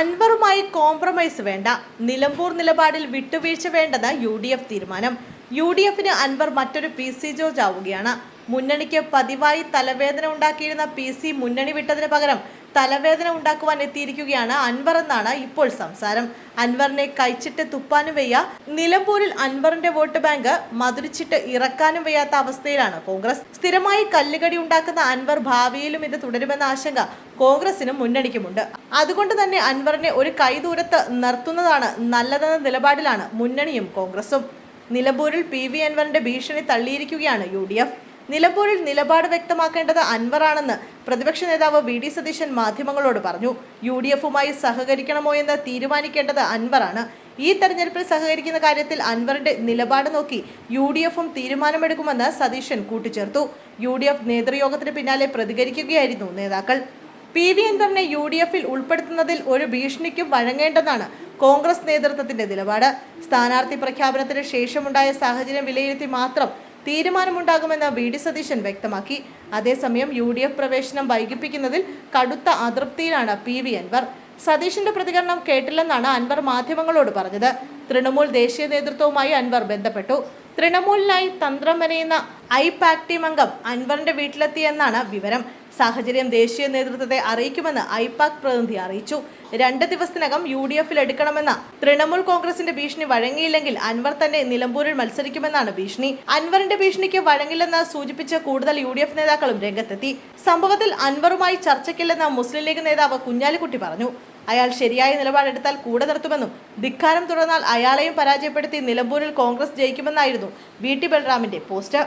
അൻവറുമായി compromise വേണ്ട. നിലമ്പൂർ നിലപാടിൽ വിട്ടുവീഴ്ച വേണ്ടെന്ന് യു തീരുമാനം. യു ഡി എഫിന് അൻവർ മറ്റൊരു പി സി ജോർജ് ആവുകയാണ്. മുന്നണിക്ക് പതിവായി തലവേദന ഉണ്ടാക്കിയിരുന്ന പി സി മുന്നണി വിട്ടതിന് പകരം തലവേദന ഉണ്ടാക്കുവാൻ എത്തിയിരിക്കുകയാണ് അൻവർ എന്നാണ് ഇപ്പോൾ സംസാരം. അൻവറിനെ കഴിച്ചിട്ട് തുപ്പാനും വയ്യ. നിലമ്പൂരിൽ അൻവറിന്റെ വോട്ട് ബാങ്ക് മധുരിച്ചിട്ട് ഇറക്കാനും വയ്യാത്ത അവസ്ഥയിലാണ് കോൺഗ്രസ്. സ്ഥിരമായി കല്ലുകടി ഉണ്ടാക്കുന്ന അൻവർ ഭാവിയിലും ഇത് തുടരുമെന്ന ആശങ്ക കോൺഗ്രസിനും മുന്നണിക്കുമുണ്ട്. അതുകൊണ്ട് തന്നെ അൻവറിനെ ഒരു കൈദൂരത്ത് നിർത്തുന്നതാണ് നല്ലതെന്ന നിലപാടിലാണ് മുന്നണിയും കോൺഗ്രസും. നിലമ്പൂരിൽ പി വി അൻവറിന്റെ ഭീഷണി തള്ളിയിരിക്കുകയാണ് യു ഡി എഫ്. നിലമ്പൂരിൽ നിലപാട് വ്യക്തമാക്കേണ്ടത് അൻവറാണെന്ന് പ്രതിപക്ഷ നേതാവ് വി ഡി സതീശൻ മാധ്യമങ്ങളോട് പറഞ്ഞു. യു ഡി എഫുമായി സഹകരിക്കണമോ എന്ന് തീരുമാനിക്കേണ്ടത് അൻവറാണ്. ഈ തെരഞ്ഞെടുപ്പിൽ സഹകരിക്കുന്ന കാര്യത്തിൽ അൻവറിന്റെ നിലപാട് നോക്കി യു ഡി എഫും തീരുമാനമെടുക്കുമെന്ന് സതീശൻ കൂട്ടിച്ചേർത്തു. യു ഡി എഫ് നേതൃയോഗത്തിന് പിന്നാലെ പ്രതികരിക്കുകയായിരുന്നു നേതാക്കൾ. പി വി അൻവറിനെ യു ഡി എഫിൽ ഉൾപ്പെടുത്തുന്നതിൽ ഒരു ഭീഷണിക്കും വഴങ്ങേണ്ടെന്നാണ് കോൺഗ്രസ് നേതൃത്വത്തിന്റെ നിലപാട്. സ്ഥാനാർത്ഥി പ്രഖ്യാപനത്തിന് ശേഷമുണ്ടായ സാഹചര്യം വിലയിരുത്തി മാത്രം തീരുമാനമുണ്ടാകുമെന്ന് വി ഡി സതീശൻ വ്യക്തമാക്കി. അതേസമയം യു ഡി എഫ് പ്രവേശനം വൈകിപ്പിക്കുന്നതിൽ കടുത്ത അതൃപ്തിയിലാണ് പി വി അൻവർ. സതീഷിന്റെ പ്രതികരണം കേട്ടില്ലെന്നാണ് അൻവർ മാധ്യമങ്ങളോട് പറഞ്ഞത്. തൃണമൂൽ ദേശീയ നേതൃത്വവുമായി അൻവർ ബന്ധപ്പെട്ടു. തൃണമൂലിനായി തന്ത്രം മെനയുന്ന ഐ പാക് ടീം അംഗം അൻവറിന്റെ വീട്ടിലെത്തിയെന്നാണ് വിവരം. സാഹചര്യം ദേശീയ നേതൃത്വത്തെ അറിയിക്കുമെന്ന് ഐ പാക് പ്രതിനിധി അറിയിച്ചു. രണ്ട് ദിവസത്തിനകം യു ഡി എഫിൽ എടുക്കണമെന്ന തൃണമൂൽ കോൺഗ്രസിന്റെ ഭീഷണി വഴങ്ങിയില്ലെങ്കിൽ അൻവർ തന്നെ നിലമ്പൂരിൽ മത്സരിക്കുമെന്നാണ് ഭീഷണി. അൻവറിന്റെ ഭീഷണിക്ക് വഴങ്ങില്ലെന്ന് സൂചിപ്പിച്ച് കൂടുതൽ യു ഡി എഫ് നേതാക്കളും രംഗത്തെത്തി. സംഭവത്തിൽ അൻവറുമായി ചർച്ചയ്ക്കില്ലെന്ന് മുസ്ലിം ലീഗ് നേതാവ് കുഞ്ഞാലിക്കുട്ടി പറഞ്ഞു. അയാൾ ശരിയായ നിലപാടെടുത്താൽ കൂടെ നിർത്തുമെന്നും ധിക്കാരം തുടർന്നാൽ അയാളെയും പരാജയപ്പെടുത്തി നിലമ്പൂരിൽ കോൺഗ്രസ് ജയിക്കുമെന്നായിരുന്നു വി ടി ബൽറാമിന്റെ പോസ്റ്റ്